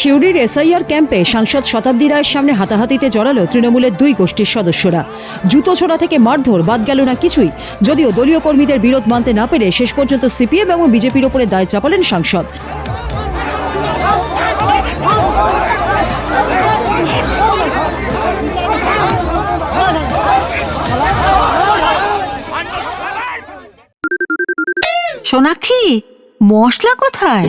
সিউড়ির SIR ক্যাম্পে সাংসদ শতাব্দী রায়ের সামনে হাতাহাতিতে জড়ালো তৃণমূলের দুই গোষ্ঠীর সদস্যরা। জুতো ছোড়া থেকে মারধর বাদ গেল না কিছুই। যদিও দলীয় কর্মীদের বিরোধ মানতে না পেরে শেষ পর্যন্ত সিপিএম এবং বিজেপির ওপরে দায় চাপালেন সাংসদ। সোনাক্ষী মশলা কোথায়?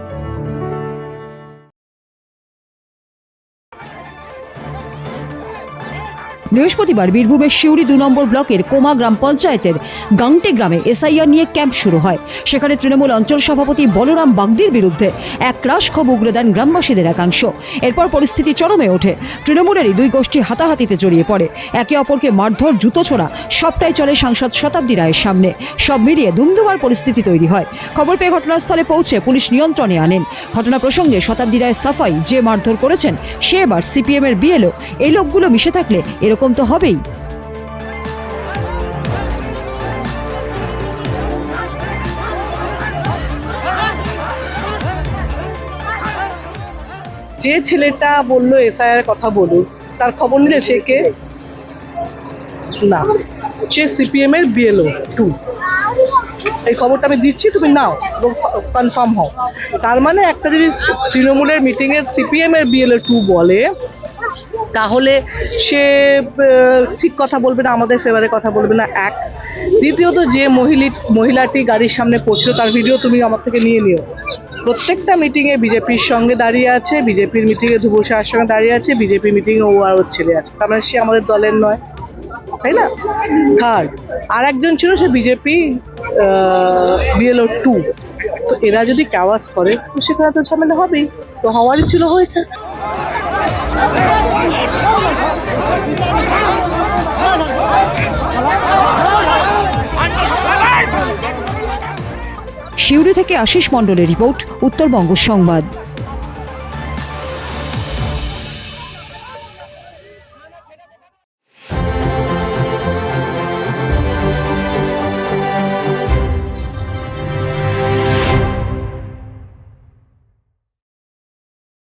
বৃহস্পতিবার বীরভূমের সিউড়ি দু নম্বর ব্লকের কোমা গ্রাম পঞ্চায়েতের গাংটে গ্রামে এসআইআর নিয়ে ক্যাম্প শুরু হয়। সেখানে তৃণমূল অঞ্চল সভাপতি বলরাম বাগদির বিরুদ্ধে এক রাশ ক্ষোভ উগরে দেন গ্রামবাসীদের একাংশ। এরপর পরিস্থিতি চরমে ওঠে। তৃণমূলেরই দুই গোষ্ঠী হাতাহাতিতে জড়িয়ে পড়ে। একে অপরকে মারধর জুতো ছোড়া সবটাই চলে সাংসদ শতাব্দী রায়ের সামনে। সব মিলিয়ে দুমদুমার পরিস্থিতি তৈরি হয়। খবর পেয়ে ঘটনাস্থলে পৌঁছে পুলিশ নিয়ন্ত্রণে আনেন। ঘটনা প্রসঙ্গে শতাব্দী রায়ের সাফাই যে মারধর করেছেন, সে এবার সিপিএম এর বিএলও। এই লোকগুলো মিশে থাকলে এরকম তো হবেই। যে ছেলেটা বলল এসআইআর কথা বলুন তার খবর নিলে সে কে? না, সে সিপিএম এর বিএলও টু এই খবরটা আমি দিচ্ছি, তুমি নাও কনফার্ম হও। তার মানে একটা যদি তৃণমূলের মিটিংয়ে সিপিএম এর বিএলও টু বলে তাহলে সে ঠিক কথা বলবে না, আমাদের ফেভারে কথা বলবে না, এক। দ্বিতীয়ত, যে মহিলি, মহিলাটি গাড়ির সামনে পৌঁছলো, তার ভিডিও তুমি আমার থেকে নিয়ে নিও। প্রত্যেকটা মিটিংয়ে বিজেপির সঙ্গে দাঁড়িয়ে আছে, বিজেপির মিটিংয়ে ধ্রুব শাহের সঙ্গে দাঁড়িয়ে আছে, বিজেপি মিটিংয়ে ও আর ছেলে আছে। তার মানে সে আমাদের দলের নয়, তাই না? থার্ড আর একজন ছিল সে বিজেপি বিএলও টু তো এরা যদি ক্যাওয়াস করে, তো সেখানে তো ঝামেলা হবেই। তো হওয়ারই ছিল হয়েছে। সিউড়ি থেকে আশিস মণ্ডলের রিপোর্ট উত্তরবঙ্গ সংবাদ।